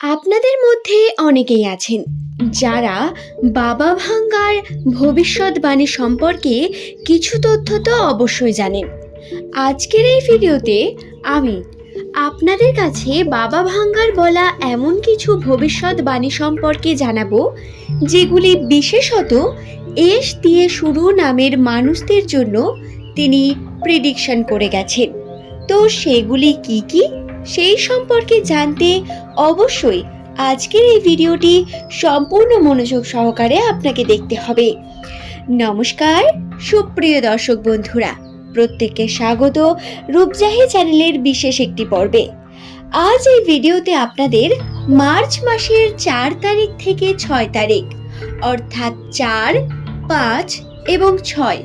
আপনাদের মধ্যে অনেকেই আছেন যারা বাবা ভাঙ্গার ভবিষ্যৎবাণী সম্পর্কে কিছু তথ্য তো অবশ্যই জানেন। আজকের এই ভিডিওতে আমি আপনাদের কাছে বাবা ভাঙ্গার বলা এমন কিছু ভবিষ্যৎবাণী সম্পর্কে জানাব, যেগুলি বিশেষত এস দিয়ে শুরু নামের মানুষদের জন্য তিনি প্রিডিকশন করে গেছেন। তো সেগুলি কি কি? সেই সম্পর্কে জানতে অবশ্যই আজকের এই ভিডিওটি সম্পূর্ণ মনোযোগ সহকারে আপনাকে দেখতে হবে। নমস্কার, সুপ্রিয় দর্শক বন্ধুরা, প্রত্যেককে স্বাগত রূপজাহি চ্যানেলের বিশেষ একটি পর্বে। আজ এই ভিডিওতে আপনাদের মার্চ মাসের চার তারিখ থেকে ছয় তারিখ, অর্থাৎ চার, পাঁচ এবং ছয়,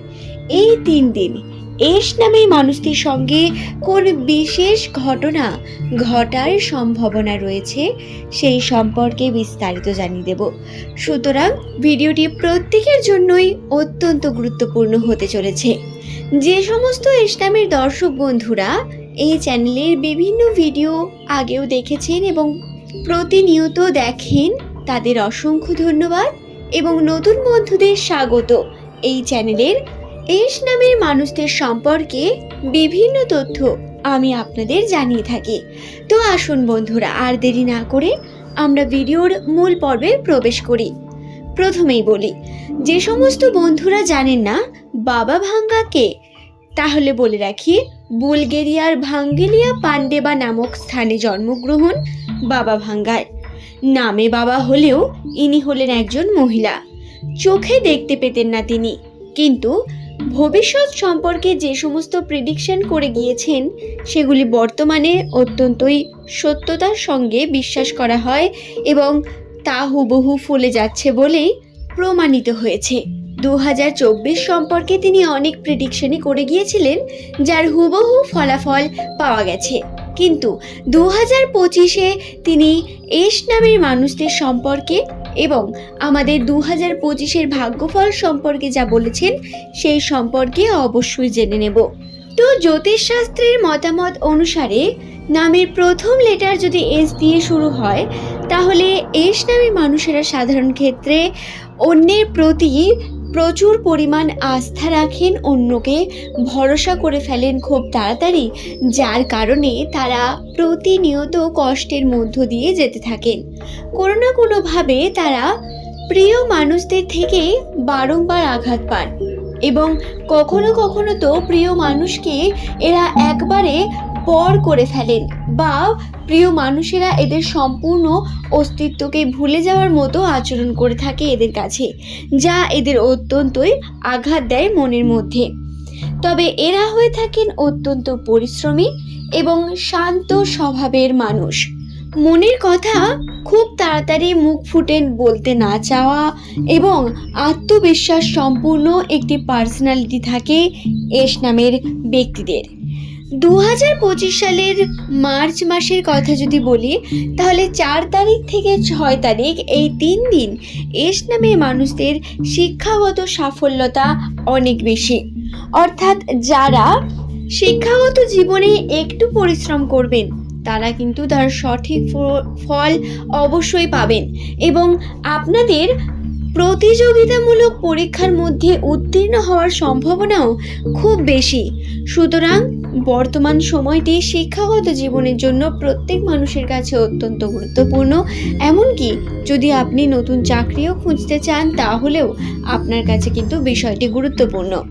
এই তিন দিন এস নামে মানুষটির সঙ্গে কোন বিশেষ ঘটনা ঘটার সম্ভাবনা রয়েছে, সেই সম্পর্কে বিস্তারিত জানিয়ে দেব। সুতরাং ভিডিওটি প্রত্যেকের জন্যই অত্যন্ত গুরুত্বপূর্ণ হতে চলেছে। যে সমস্ত ইসলামের দর্শক বন্ধুরা এই চ্যানেলের বিভিন্ন ভিডিও আগেও দেখেছেন এবং প্রতিনিয়ত দেখেন, তাদের অসংখ্য ধন্যবাদ এবং নতুন বন্ধুদের স্বাগত এই চ্যানেলের এস নামের মানুষদের সম্পর্কে বিভিন্ন তথ্য আমি আপনাদের জানিয়ে থাকি। তো আসুন বন্ধুরা, আর দেরি না করে আমরা ভিডিওর মূল পর্বে প্রবেশ করি। প্রথমেই বলি, যে সমস্ত বন্ধুরা জানেন না বাবা ভাঙ্গা কে, তাহলে বলে রাখি, বুলগেরিয়ার ভাঙ্গেলিয়া পান্ডেবা নামক স্থানে জন্মগ্রহণ বাবা ভাঙ্গার। নামে বাবা হলেও ইনি হলেন একজন মহিলা। চোখে দেখতে পেতেন না তিনি, কিন্তু ভবিষ্যৎ সম্পর্কে যে সমস্ত প্রিডিকশন করে গিয়েছেন, সেগুলি বর্তমানে অত্যন্তই সত্যতার সঙ্গে বিশ্বাস করা হয় এবং তা হুবহু ফুলে যাচ্ছে বলেই প্রমাণিত হয়েছে। দু হাজার চব্বিশ সম্পর্কে তিনি অনেক প্রিডিকশনই করে গিয়েছিলেন, যার হুবহু ফলাফল পাওয়া গেছে। কিন্তু দু হাজার পঁচিশে তিনি এস নামের মানুষদের সম্পর্কে এবং আমাদের দু হাজার পঁচিশের ভাগ্যফল সম্পর্কে যা বলেছেন, সেই সম্পর্কে অবশ্যই জেনে নেব। তো জ্যোতিষশাস্ত্রের মতামত অনুসারে নামের প্রথম লেটার যদি এস দিয়ে শুরু হয়, তাহলে এস নামের মানুষেরা সাধারণ ক্ষেত্রে অন্যের প্রতি প্রচুর পরিমাণ আস্থা রাখেন অন্যকে, ভরসা করে ফেলেন খুব তাড়াতাড়ি, যার কারণে তারা প্রতিনিয়ত কষ্টের মধ্য দিয়ে যেতে থাকেন। কোনো না কোনোভাবে তারা প্রিয় মানুষদের থেকে বারংবার আঘাত পান এবং কখনো কখনো তো প্রিয় মানুষকে এরা একবারে পর করে ফেলেন। বা প্রিয় মানুষেরা এদের সম্পূর্ণ অস্তিত্বকে ভুলে যাওয়ার মতো আচরণ করে থাকে এদের কাছে, যা এদের অত্যন্তই আঘাত দেয় মনের মধ্যে। তবে এরা হয়ে থাকেন অত্যন্ত পরিশ্রমী এবং শান্ত স্বভাবের মানুষ। মনের কথা খুব তাড়াতাড়ি মুখ ফুটেন বলতে না চাওয়া এবং আত্মবিশ্বাস সম্পূর্ণ একটি পার্সোনালিটি থাকে এস নামের ব্যক্তিদের। দু হাজার পঁচিশ সালের মার্চ মাসের কথা যদি বলি, তাহলে চার তারিখ থেকে ছয় তারিখ এই তিন দিন এস নামের মানুষদের শিক্ষাগত সাফল্যতা অনেক বেশি। অর্থাৎ যারা শিক্ষাগত জীবনে একটু পরিশ্রম করবেন, তারা কিন্তু তার সঠিক ফল অবশ্যই পাবেন এবং আপনাদের প্রতিযোগিতামূলক পরীক্ষার মধ্যে উত্তীর্ণ হওয়ার সম্ভাবনাও খুব বেশি। সুতরাং বর্তমান সময়টি শিক্ষাগত জীবনের জন্য প্রত্যেক মানুষের কাছে অত্যন্ত গুরুত্বপূর্ণ। এমনকি যদি আপনি নতুন চাকরিও খুঁজতে চান, তাহলেও আপনার কাছে কিন্তু বিষয়টি গুরুত্বপূর্ণ।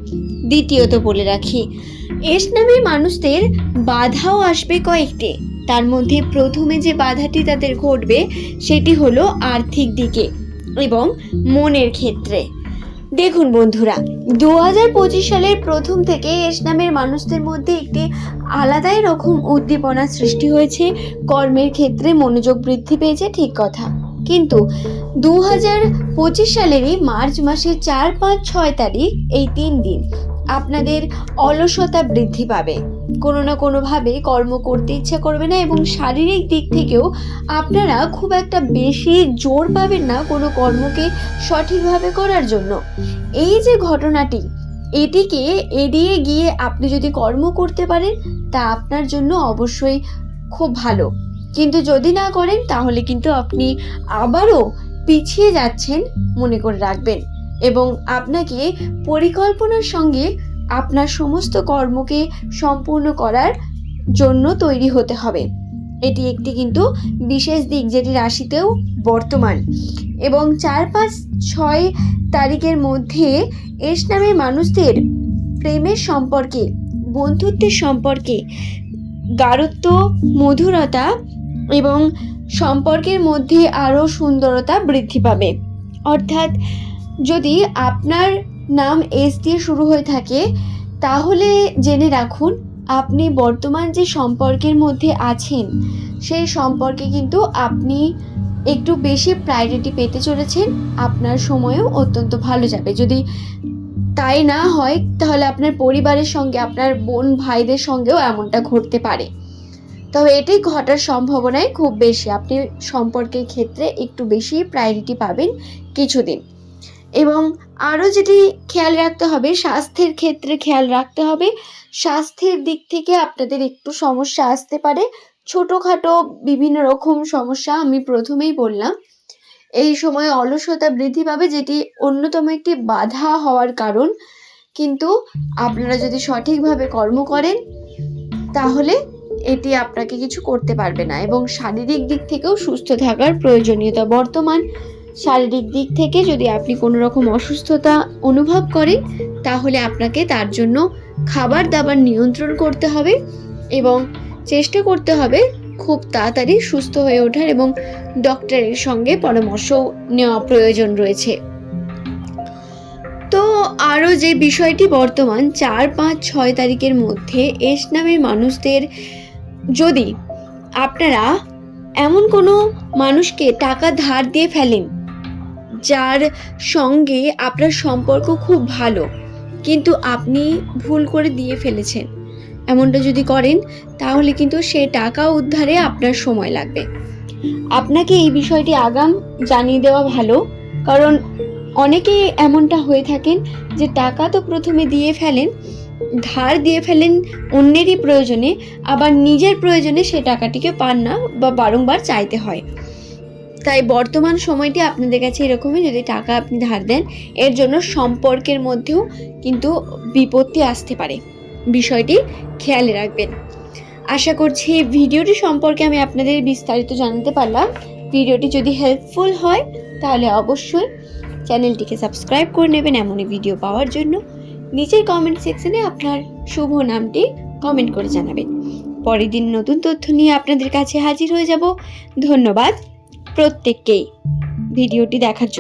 দ্বিতীয়ত বলে রাখি, এস নামে মানুষদের বাধাও আসবে কয়েকটি। তার মধ্যে প্রথমে যে বাধাটি তাদের ঘটবে, সেটি হলো আর্থিক দিকে এবং মনের ক্ষেত্রে। দেখুন বন্ধুরা দু হাজার পঁচিশ সালের প্রথম থেকে এস নামের মানুষদের মধ্যে একটি আলাদাই রকম উদ্দীপনা সৃষ্টি হয়েছে। কর্মের ক্ষেত্রে মনোযোগ বৃদ্ধি পেয়েছে, ঠিক কথা। কিন্তু দু হাজার পঁচিশ সালেরই মার্চ মাসের চার পাঁচ ছয় তারিখ, এই তিন দিন আপনাদের অলসতা বৃদ্ধি পাবে। কোনো না কোনোভাবে কর্ম করতে ইচ্ছা করবে না এবং শারীরিক দিক থেকেও আপনারা খুব একটা বেশি জোর পাবেন না কোনো কর্মকে সঠিকভাবে করার জন্য। এই যে ঘটনাটি, এটিকে এড়িয়ে গিয়ে আপনি যদি কর্ম করতে পারেন, তা আপনার জন্য অবশ্যই খুব ভালো। কিন্তু যদি না করেন, তাহলে কিন্তু আপনি আবারও পিছিয়ে যাচ্ছেন মনে করে রাখবেন এবং আপনাকে পরিকল্পনার সঙ্গে আপনার সমস্ত কর্মকে সম্পূর্ণ করার জন্য তৈরি হতে হবে। এটি একটি কিন্তু বিশেষ দিক যেটি রাশিতেও বর্তমান। এবং চার পাঁচ ছয় তারিখের মধ্যে এস নামে মানুষদের প্রেমের সম্পর্কে, বন্ধুত্বের সম্পর্কে গাঢ়ত্ব মধুরতা এবং সম্পর্কের মধ্যে আরও সুন্দরতা বৃদ্ধি পাবে। অর্থাৎ যদি আপনার নাম এস দিয়ে শুরু হয়ে থাকে। তাহলে জেনে রাখুন, আপনি বর্তমান যে সম্পর্কের মধ্যে আছেন, সেই সম্পর্কে কিন্তু আপনি একটু বেশি প্রায়োরিটি পেতে চলেছেন। আপনার সময়ও অত্যন্ত ভালো যাবে। যদি তাই না হয়, তাহলে আপনার পরিবারের সঙ্গে, আপনার বোন ভাইদের সঙ্গেও এমনটা ঘটতে পারে। তবে এটি ঘটার সম্ভাবনাই খুব বেশি। আপনি সম্পর্কের ক্ষেত্রে একটু বেশি প্রায়োরিটি পাবেন কিছুদিন। এবং আরও যেটি খেয়াল রাখতে হবে, স্বাস্থ্যের ক্ষেত্রে খেয়াল রাখতে হবে। স্বাস্থ্যের দিক থেকে আপনাদের একটু সমস্যা আসতে পারে। ছোটোখাটো বিভিন্ন রকম সমস্যা আমি প্রথমেই বললাম। এই সময় অলসতা বৃদ্ধি পাবে, যেটি অন্যতম একটি বাধা হওয়ার কারণ। কিন্তু আপনারা যদি সঠিকভাবে কর্ম করেন, তাহলে এটি আপনাকে কিছু করতে পারবে না এবং শারীরিক দিক থেকেও সুস্থ থাকার প্রয়োজনীয়তা বর্তমান। শারীরিক দিক থেকে যদি আপনি কোনো রকম অসুস্থতা অনুভব করেন, তাহলে আপনাকে তার জন্য খাবার দাবার নিয়ন্ত্রণ করতে হবে এবং চেষ্টা করতে হবে খুব তাড়াতাড়ি সুস্থ হয়ে ওঠার এবং ডক্টরের সঙ্গে পরামর্শ নেওয়া প্রয়োজন রয়েছে। তো আরও যে বিষয়টি বর্তমান চার পাঁচ ছয় তারিখের মধ্যে এস নামের মানুষদের যদি আপনারা এমন কোনো মানুষকে টাকা ধার দিয়ে ফেলেন যার সঙ্গে আপনার সম্পর্ক খুব ভালো, কিন্তু আপনি ভুল করে দিয়ে ফেলেছেন। এমনটা যদি করেন, তাহলে কিন্তু সে টাকা উদ্ধারে আপনার সময় লাগবে। আপনাকে এই বিষয়টি আগাম জানিয়ে দেওয়া ভালো, কারণ অনেকেই এমনটা হয়ে থাকেন যে টাকা তো প্রথমে দিয়ে ফেলেন, ধার দিয়ে ফেলেন অন্যেরই প্রয়োজনে, আবার নিজের প্রয়োজনে সে টাকাটিকে পান না বা বারংবার চাইতে হয়। তাই বর্তমান সময়টি আপনাদের কাছে এরকমই, যদি টাকা আপনি ধার দেন, এর জন্য সম্পর্কের মধ্যেও কিন্তু বিপত্তি আসতে পারে। বিষয়টি খেয়ালে রাখবেন। আশা করছি এই ভিডিওটি সম্পর্কে আমি আপনাদের বিস্তারিত জানাতে পারলাম। ভিডিওটি যদি হেল্পফুল হয়, তাহলে অবশ্যই চ্যানেলটিকে সাবস্ক্রাইব করে নেবেন এমনই ভিডিও পাওয়ার জন্য। নিচের কমেন্ট সেকশনে আপনার শুভ নামটি কমেন্ট করে জানাবেন। পরের দিন নতুন তথ্য নিয়ে আপনাদের কাছে হাজির হয়ে যাব। ধন্যবাদ। প্রত্যেককেই। ভিডিওটি দেখার জন্য